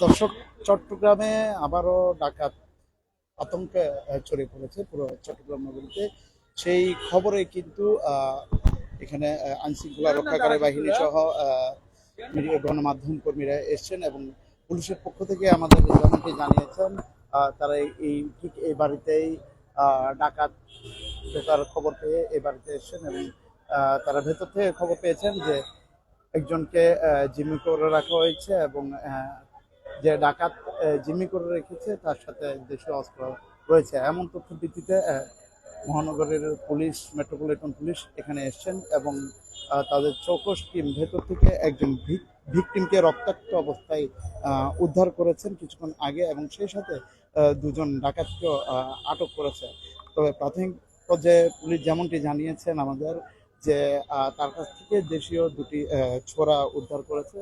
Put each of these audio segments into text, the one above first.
দর্শক চট্টগ্রামে আবারও ডাকাত আতঙ্কে ছড়িয়ে পড়েছে পুরো চট্টগ্রাম নগরীতে। সেই খবরে কিন্তু এখানে আইন শৃঙ্খলা রক্ষাকারী বাহিনী সহ গণমাধ্যম কর্মীরা এসছেন এবং পুলিশের পক্ষ থেকে আমাদের যেমনটি জানিয়েছেন তারা এই- ঠিক এই বাড়িতেই ডাকাত ঢোকার খবর পেয়ে এই বাড়িতে এসছেন এবং তারা ভেতর থেকে খবর পেয়েছেন যে একজনকে জিম্মি করে রাখা হয়েছে এবং যে ডাকাত জিম্মি করে রেখেছে, তার সাথে দেশীয় অস্ত্র রয়েছে। এমন তথ্য ভিত্তিতে মহানগরের পুলিশ, মেট্রোপলিটন পুলিশ এখানে এসছেন এবং তাদের চৌকস টিম ভেতর থেকে একজন ভিকটিমকে রক্তাক্ত অবস্থায় উদ্ধার করেছেন কিছুক্ষণ আগে এবং সেই সাথে দুজন ডাকাতকেও আটক করেছে। তবে প্রাথমিক পর্যায়ে পুলিশ যেমনটি জানিয়েছেন আমাদের যে তার কাছ থেকে দেশীয় দুটি ছোড়া উদ্ধার করেছে।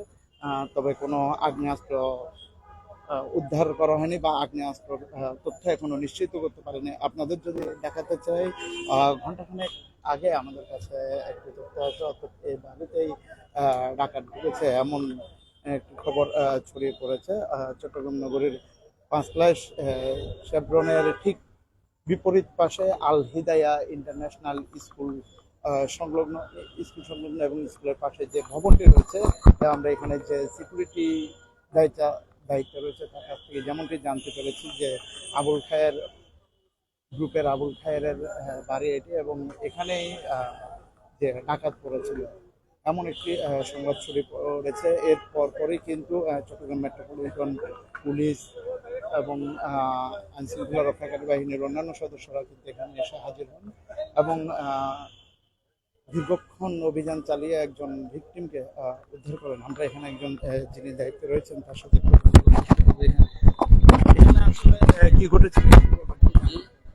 তবে কোনো আগ্নেয়াস্ত্র উদ্ধার করা হয়নি বা আগ্নেয়াস্ত্র তথ্য এখনও নিশ্চিত করতে পারেনি। আপনাদের যদি দেখাতে চাই ঘন্টাখানেক আগে আমাদের কাছে একটি তথ্য আছে অর্থাৎ এই বাড়িতেই ডাকাত ঢুকেছে এমন একটি খবর ছড়িয়ে পড়েছে। চট্টগ্রাম নগরীর পাঁচলাইশ শেব্রনের ঠিক বিপরীত পাশে আল হিদায়া ইন্টারন্যাশনাল স্কুল সংলগ্ন স্কুল সংলগ্ন এবং স্কুলের পাশে যে ভবনটি রয়েছে আমরা এখানে যে সিকিউরিটি দায়িত্ব দায়িত্ব রয়েছে তার কাছ থেকে। যেমনটি জানতে পেরেছি যে আবুল খায়ের গ্রুপের আবুল খায়ের বাড়ি এটি এবং এখানেই যে ডাকাত পড়েছিল। এমন একটি সংবাদ ছড়িয়ে পড়েছে। এর পরপরই কিন্তু চট্টগ্রাম মেট্রোপলিটন পুলিশ এবং আহ, আইন শৃঙ্খলা রক্ষাকারী বাহিনীর অন্যান্য সদস্যরা কিন্তু এখানে এসে হাজির হন এবং দীর্ঘক্ষণ অভিযান চালিয়ে একজন ভিকটিমকে উদ্ধার করেন। আমরা এখানে একজন যিনি দায়িত্বে রয়েছেন তার সাথে। এখানে আসলে কি ঘটেছে?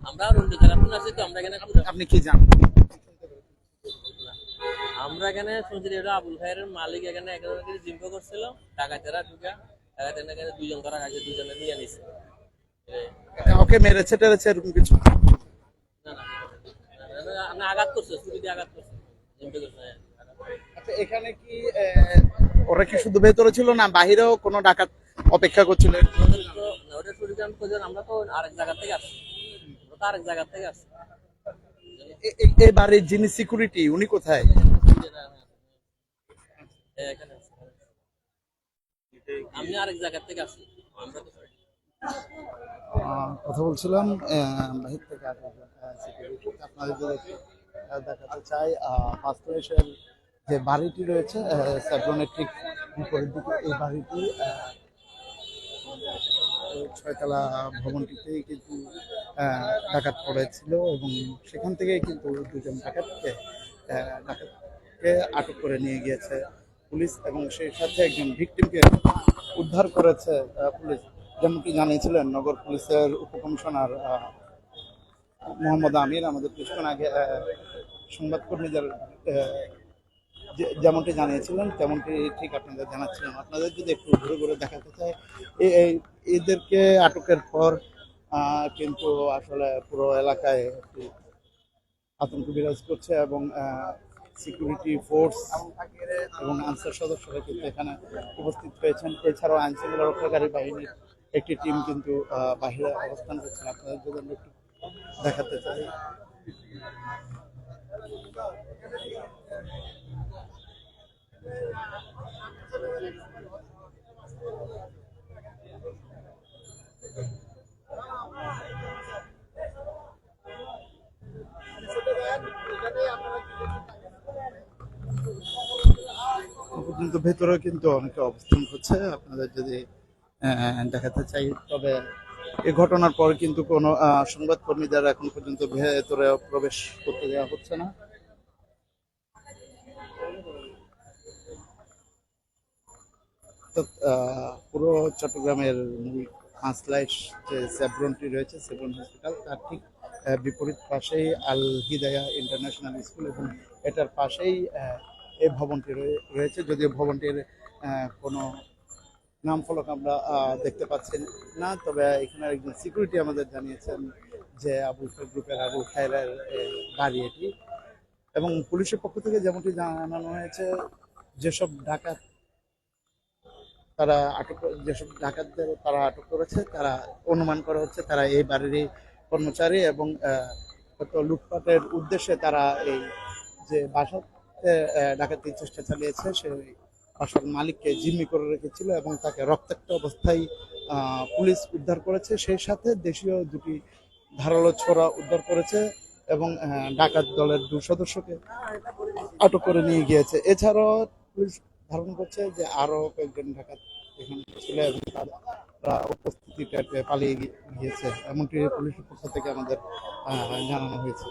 আমরা আর অন্য তো আমরা এখানে আপনি কি জানেন? আমরা এখানে শুনছি এটা আবুল খায়ের মালিক এখানে একেবারে জিম্প করছিল ডাকাতেরা ঢুকা ডাকাতেরা এখানে দুজন ধরা গেছে দুজনে নিয়ে নিছে। ওকে মেরেছে টেরেছে এরকম কিছু? না না না, না, না, আঘাত করছে ছুরি দিয়ে আঘাত করছে। আচ্ছা এখানে কি ওরা কি শুধু ভেতরে ছিল না বাহিরেও কোনো ডাকাত অপেক্ষা করছিল আমরা তো আরেক জায়গা থেকে আসছি আরেক থেকে আসছি এই বাড়ির যিনি সিকিউরিটি উনি কোথায়। আমি আরেক জায়গা থেকে আহ, কথা বলছিলাম বাহির থেকে। আপনাদের দেখাতে চাই পাঁচপুরেশের যে বাড়িটি রয়েছে স্যাফরনের ঠিক বিপরীত দিকে এই বাড়িটি ছয়তলা ভবনটিতেই কিন্তু ডাকাত পড়েছিল এবং সেখান থেকেই কিন্তু দুজন ডাকাতকে ডাকাতকে আটক করে নিয়ে গিয়েছে পুলিশ এবং সেই সাথে একজন ভিকটিমকে উদ্ধার করেছে পুলিশ। যেমনটি জানিয়েছিলেন, নগর পুলিশের উপকমিশনার মোহাম্মদ আমির আমাদের কিছুক্ষণ আগে সংবাদকর্মীদের যেমনটি জানিয়েছিলেন, তেমনটি ঠিক আপনাদের জানাচ্ছিলেন আপনাদের যদি একটু ঘুরে ঘুরে দেখাতে চাই এদেরকে আটকের পর কিন্তু আসলে পুরো এলাকায় একটি আতঙ্ক বিরাজ করছে এবং সিকিউরিটি ফোর্স এবং আনসার সদস্যরা কিন্তু এখানে উপস্থিত হয়েছেন এছাড়াও আইন শৃঙ্খলা রক্ষাকারী বাহিনীর একটি টিম কিন্তু বাহিরে অবস্থান করছেন আপনাদের যদি একটু দেখাতে চাই। ভেতরে কিন্তু অনেকে অবস্থান করছে। আপনাদের যদি দেখাতে চাই, তবে এ ঘটনার পর কিন্তু কোনো সংবাদকর্মীদের এখন পর্যন্ত ভেতরে প্রবেশ করতে দেওয়া হচ্ছে না। পুরো চট্টগ্রামের মূল পাঁচলাইশ যে সেভরনটি রয়েছে সেভরন হসপিটাল, তার ঠিক বিপরীত পাশেই আল হিদায়া ইন্টারন্যাশনাল স্কুল এবং এটার পাশেই এই ভবনটি রয়ে- রয়েছে। যদিও ভবনটির কোনো নাম ফলক আমরা দেখতে পাচ্ছি না, তবে এখানে একজন সিকিউরিটি আমাদের জানিয়েছেন যে আবুল গ্রুপের আবুল খায়ের গাড়ি এটি। এবং পুলিশের পক্ষ থেকে যেমনটি জানানো হয়েছে, যেসব ডাকাত তারা আটক যেসব ডাকাতদের তারা আটক করেছে, তারা অনুমান করা হচ্ছে তারা এই বাড়িরই কর্মচারী এবং লুটপাটের উদ্দেশ্যে তারা এই যে বাসাতে ডাকাতির চেষ্টা চালিয়েছে, সেই বাসার মালিককে জিম্মি করে রেখেছিল এবং তাকে রক্তাক্ত অবস্থায় পুলিশ উদ্ধার করেছে। সেই সাথে দেশীয় দুটি ধারালো ছোড়া উদ্ধার করেছে এবং ডাকাত দলের দু সদস্যকে আটক করে নিয়ে গিয়েছে। এছাড়াও পুলিশ ধারণা করছে যে আরও কয়েকজন ঢাকা এখানে ছিল এবং তারা উপস্থিতি পালিয়ে গিয়েছে। এমনটি পুলিশের পক্ষ থেকে আমাদের জানানো হয়েছে।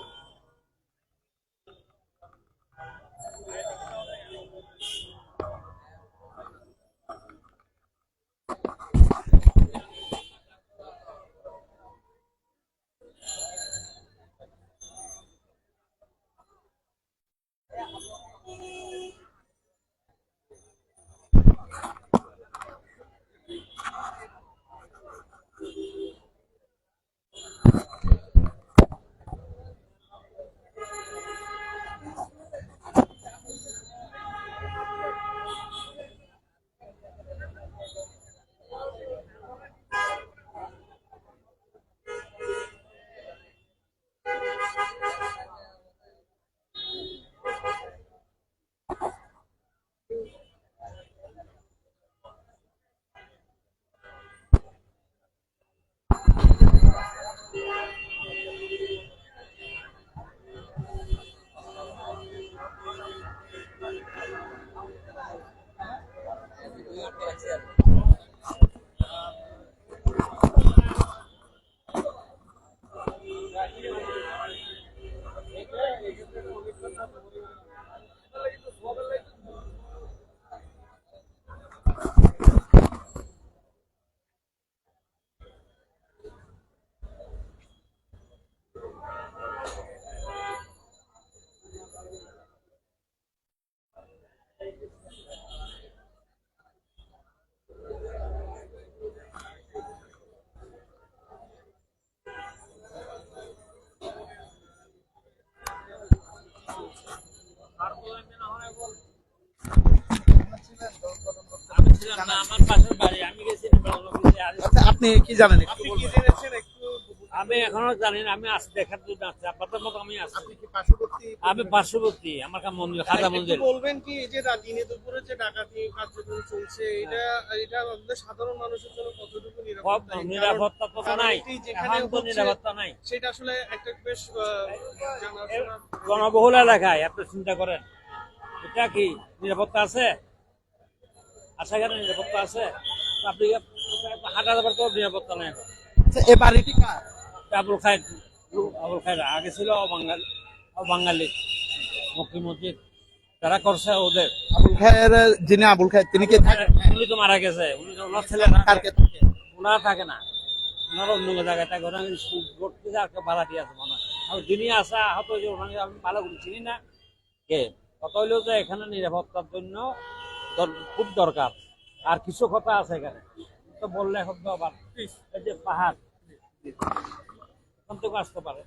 জানেন একটু আমি এখনও জানি না আমি আসছি দেখার জন্য আসছি মতো আমি আসছি পার্শ্ববর্তী আমি পার্শ্ববর্তী আমার কাছে মন্দির খাজা মন্দির। বলবেন কি এই যে দিনে দুপুরে যে ডাকাতি কার্যক্রম চলছে এটা এটা আমাদের সাধারণ মানুষের জন্য কতটুকু নিরাপত্তা? তো নাই এটি এখন তো নিরাপত্তা নাই। সেটা আসলে একটা বেশ আহ, জনবহুল এলাকায় আপনি চিন্তা করেন। এটা কি নিরাপত্তা আছে? আশাঘাটে নিরাপত্তা আছে। আপনি হাঁটা যাবার তো নিরাপত্তা নাই আচ্ছা এই বাড়িটি কার? আবুল খায়ের আবুল খায়ের আগে ছিল বাঙালি মসজিদ। করছে ওদের। আবুল খায়ের যিনি আবুল খায়ের তিনি কি উনি তো মারা গেছে। উনি ওনার থাকে? ওনারা থাকে না। ওনার অন্য জায়গায় থাকে। ওনার ঘুরতে আর ভাড়াটি আছে মনে হয়। আর যিনি আসা আহত হয়েছে ওনাকে আমি ভালো করে চিনি না। কে? কত হইলেও যে এখানে নিরাপত্তার জন্য খুব দরকার। আর কিছু কথা আছে এখানে। তো বললে এখন তো আবার এই যে পাহাড় ওখান থেকে আসতে পারে।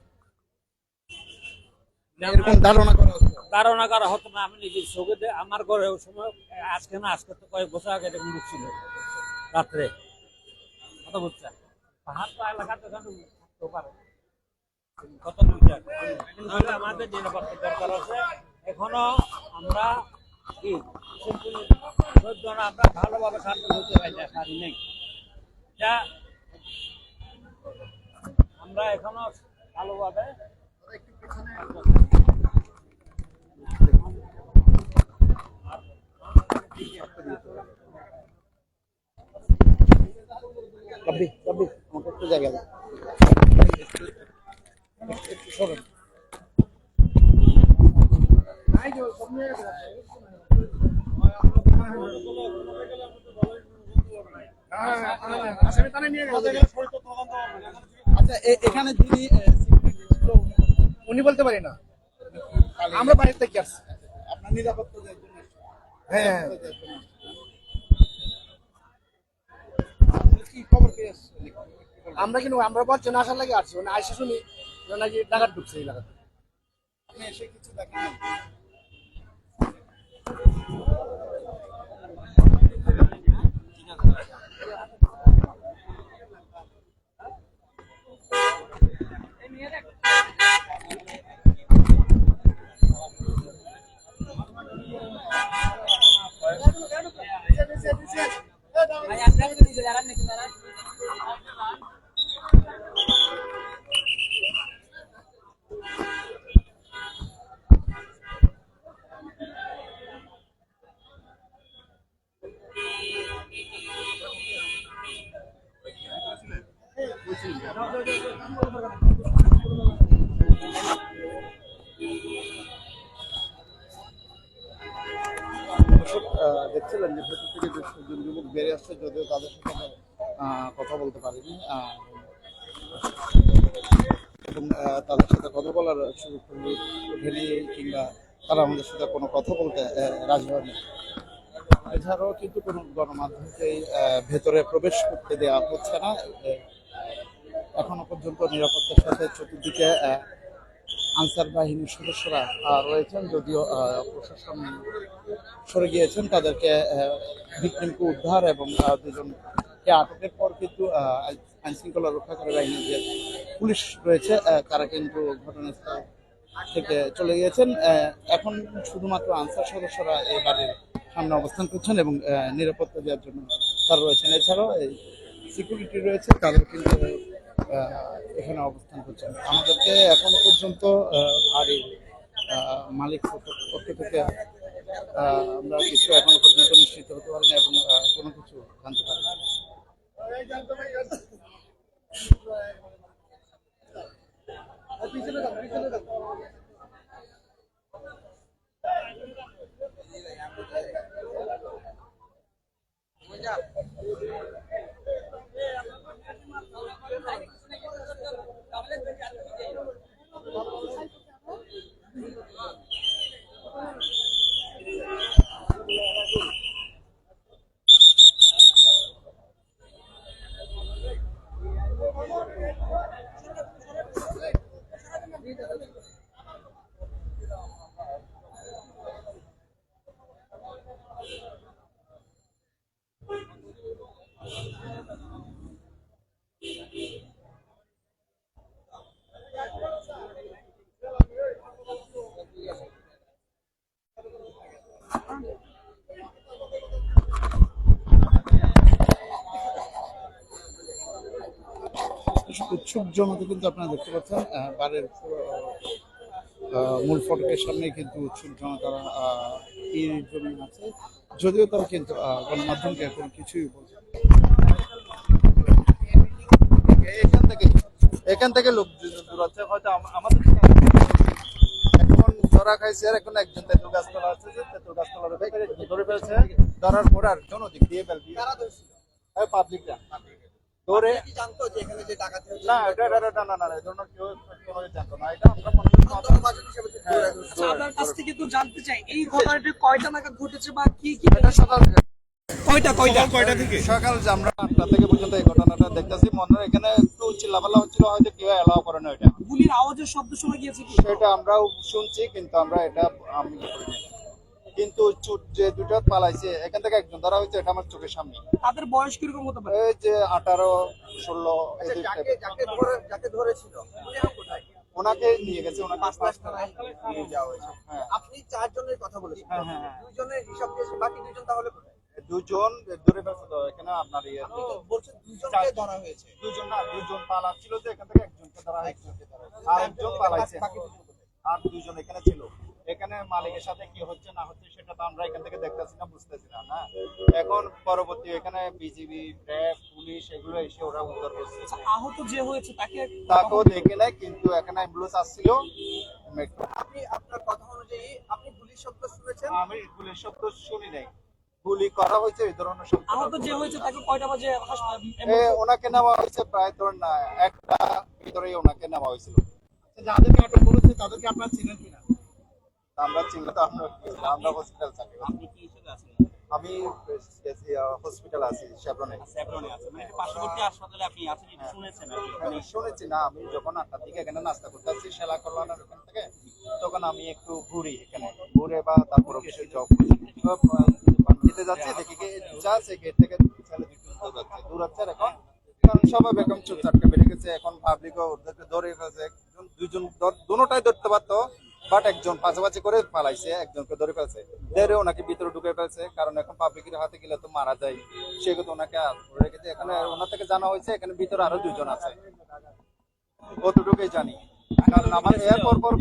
এরকম ধারণা করা ধারণা করা হতো না আমি নিজের চোখে আমার ঘরে ওই সময় আজকে না আজকে তো কয়েক বছর আগে এরকম ঢুকছিল রাত্রে। কত বুঝছেন পাহাড় তো এলাকাতে থাকতেও পারে। কত নাহলে আমাদের নিরাপত্তা দরকার আছে এখনও আমরা কি? জন আমরা ভালোভাবে শান্ত হতে পারি না নাই যা আমরা এখনও ভালোভাবে কবি কবি আমাকে একটু জায়গা দাও একটু সরেন। আচ্ছা এখানে যিনি উনি- বলতে পারি না। আমরা বাইরে থেকে আসছি। আপনার নিরাপত্তা। হ্যাঁ? আমরা কিন্তু আমরা বলছি না আসার লাগে আসছি। মানে আইসা শুনি নাকি ডাকাত ঢুকছে এই এলাকাতে। আপনি এসে কিছু দেখেন আহ, যে ভেতর থেকে বেশ কয়েকজন যুবক বেরিয়ে আসছে যদিও তাদের সাথে কথা বলতে পারিনি এবং তাদের সাথে কথা বলার সুযোগ করে- কিংবা তারা আমাদের সাথে কোনো কথা বলতে রাজি হয়নি। এছাড়াও কিন্তু কোনো গণমাধ্যমকে ভেতরে প্রবেশ করতে দেওয়া হচ্ছে না। এখনও পর্যন্ত নিরাপত্তার সাথে চতুর্দিকে আনসার বাহিনীর সদস্যরা রয়েছেন। যদিও প্রশাসন সরে গিয়েছেন, তাদেরকে ভিকটিমকে উদ্ধার এবং দুজনকে আটকের পর কিন্তু আইন শৃঙ্খলা রক্ষাকারী বাহিনীর যে পুলিশ রয়েছে তারা কিন্তু ঘটনাস্থল থেকে চলে গিয়েছেন। এখন শুধুমাত্র আনসার সদস্যরা এই বাড়ির সামনে অবস্থান করছেন এবং নিরাপত্তা দেওয়ার জন্য তারা রয়েছেন। এছাড়াও এই সিকিউরিটি রয়েছে, তাদের কিন্তু এখানে অবস্থান করছেন। আমাদেরকে এখনও পর্যন্ত বাড়ির মালিক পক্ষ থেকে আমরা কিছু এখনও পর্যন্ত নিশ্চিত হতে পারিনি এবং কোনো কিছু জানতে পারিনি। どうぞ。উৎসুক জনতা কিন্তু আপনারা দেখতে পাচ্ছেন পুরো, মূল ফটকের সামনে কিন্তু উৎসুক জনতারা তীর জমি আছে। যদিও তারা কিন্তু গণমাধ্যমকে এখন কিছুই বলছে এখান থেকে এখান থেকে লোক দূরাচ্ছে হয়তো আমাদের ধরা খাইছে আর এখন একজন তেঁতুল গাছতলা আছে যে তেঁতুল গাছতলা ধরে ফেলছে। ধরার পর আর জন ওদিক দিয়ে ফেলবি পাবলিকরা। ধরে জানতো যে এখানে যে ডাকাতি না এটা এটা এটা না না না এই ধরনের কেউ কোনো জানতো না। এটা আমরা মনে করি হ্যাঁ, আপনার কাছ থেকে জানতে চাই এই ঘটনাটি কয়টা নাগাদ ঘটেছে বা কি কি এটা সকাল কয়টা কয়টা? কয়টা থেকে? সকাল যে আমরা আটটা থেকে পর্যন্ত এই ঘটনাটা দেখতেছি মনে হয় এখানে একটু চিল্লাপাল্লা হচ্ছিল হয়তো কেউ এলাও করে না এটা। গুলির আওয়াজের শব্দ শোনা গিয়েছে কি? সেটা আমরাও শুনছি কিন্তু আমরা এটা আমি কিন্তু চুট যে দুটো পালাইছে এখান থেকে একজন ধরা হয়েছে এটা আমার চোখের সামনে। তাদের বয়স কীরকম হতে পারে? এই যে আঠারো ষোলো যাকে যাকে ধরে যাকে ধরেছিল? কোথায় ওনাকে নিয়ে গেছে ওনাকে পাঁচ লাখ টাকা। টাকা নিয়ে যাওয়া হয়েছে হ্যাঁ আপনি চারজনের কথা বলেছেন। হ্যাঁ, হ্যাঁ, হ্যাঁ। দুজনের হিসাব দিয়েছে বাকি দুজন তাহলে কোথায়? দুজন ধরে এখানে আপনার ইয়ে বলছেন দুজনকে ধরা হয়েছে। দুজন না দুজন পালাচ্ছিল তো এখান থেকে একজনকে ধরা হয়েছে। আর একজন পালাইছে? আর দুজন এখানে ছিল। এখানে মালিকের সাথে কি হচ্ছে না হচ্ছে সেটা তো আমরা এখান থেকে দেখতেছি না বুঝতেছি না না? এখন পরবর্তী এখানে বিজিবি র্যাব পুলিশ এগুলো এসে ওরা উদ্ধার করছে। আচ্ছা, আহত যে হয়েছে তাকে তাকেও দেখে নাই কিন্তু এখানে অ্যাম্বুলেন্স আসছিল। আপনি আপনার কথা অনুযায়ী আপনি গুলির শব্দ শুনেছেন? আমি পুলিশ শব্দ শুনি নাই। গুলি করা হয়েছে এই ধরনের আহত যে হয়েছে তাকে কয়টা বাজে এ, ওনাকে নেওয়া হয়েছে প্রায় ধর না একটা ভিতরেই ওনাকে নেওয়া হয়েছিল। যাদেরকে আটক করেছে তাদেরকে আপনারা চিনেন কিনা? আমরা চিন্তা তো আমরা আমরা হসপিটাল থাকি। আপনি কি হিসেবে আছেন? আমি হসপিটাল আছি স্যাফরনে আছেন। মানে পার্শ্ববর্তী হাসপাতালে আপনি আছেন এটা শুনেছেন আমি শুনেছি না আমি যখন আটটার দিকে এখানে নাস্তা করতে আসছি সেলা কল্যাণের ওখান থেকে তখন আমি একটু ঘুরি এখানে। ঘুরে বা তারপর অফিসে জব করি তো, আহ, খেতে যাচ্ছি দেখি যা আছে গেট থেকে দুটো দৌড়াচ্ছে এখন কারণ সবাই বেগম চুপচাপকে বেরিয়ে গেছে এখন পাবলিকও ওদেরকে ধরে ফেলছে। একজন দুজন দুটাই ধরতে পারতো বাট একজন পাশাপাশি করে পালাইছে একজনকে ধরে ফেলছে। ধরে ওনাকে ভিতরে ঢুকে ফেলছে কারণ এখন পাবলিকের হাতে গেলে তো মারা যায়। সেক্ষেত্রে ওনাকে ধরে রেখেছে। এখানে ওনার থেকে জানা হয়েছে এখানে ভিতরে আরও দুজন আছে। কতটুকুই জানি। কারণ আমার এরপর পর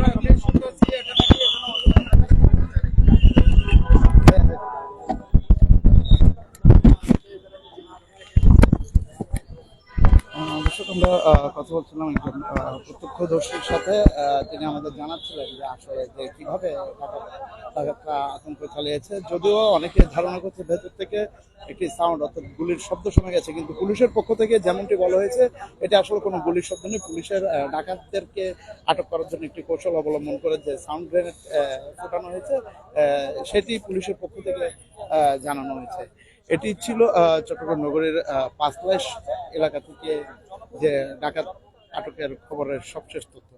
আহ, দর্শক, আমরা কথা বলছিলাম একজন প্রত্যক্ষদর্শীর সাথে তিনি আমাদের জানাচ্ছিলেন যে আসলে যে কীভাবে ডাকাত- ডাকাতরা আতঙ্ক চালিয়েছে। যদিও অনেকে ধারণা করছে ভেতর থেকে একটি সাউন্ড অর্থাৎ গুলির শব্দ শোনা গেছে, কিন্তু পুলিশের পক্ষ থেকে যেমনটি বলা হয়েছে, এটা আসলে কোনো গুলির শব্দ নেই পুলিশের ডাকাতদেরকে আটক করার জন্য একটি কৌশল অবলম্বন করে যে সাউন্ড গ্রেনেড ফোটানো হয়েছে সেটি পুলিশের পক্ষ থেকে জানানো হয়েছে। এটি ছিল চট্টগ্রাম নগরের আহ, পাঁচলাইশ এলাকা থেকে যে ডাকাত আটকের খবরের সবশেষ তথ্য।